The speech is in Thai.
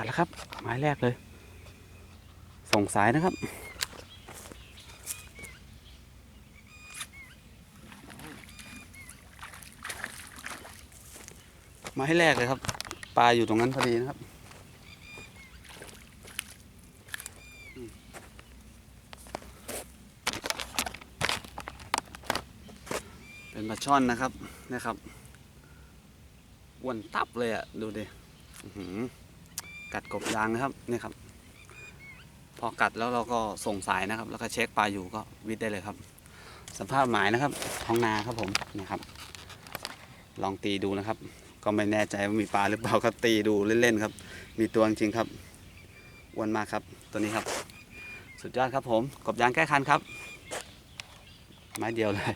กัดแล้วครับ ไม้แรกเลยส่งสายนะครับ ไม้แรกเลยครับ ปลาอยู่ตรงนั้นพอดีนะครับเป็นปลาช่อนนะครับนะครับอ้วนตับเลยอะ่ะ ดูดิอื้อหือ กัดกบยางนะครับนี่ครับ พอกัดแล้วเราก็ส่งสายนะครับ แล้วก็เช็คปลาอยู่ก็วิทย์ได้เลยครับ สภาพหมายนะครับท้องนาครับผมนี่ครับ ลองตีดูนะครับ ก็ไม่แน่ใจว่ามีปลาหรือเปล่าครับตีดูเล่นๆครับ มีตัวจริงครับอ้วนมากครับ ตัวนี้ครับ สุดยอดครับผมกบยางแก้คันครับ ไม้เดียวเลย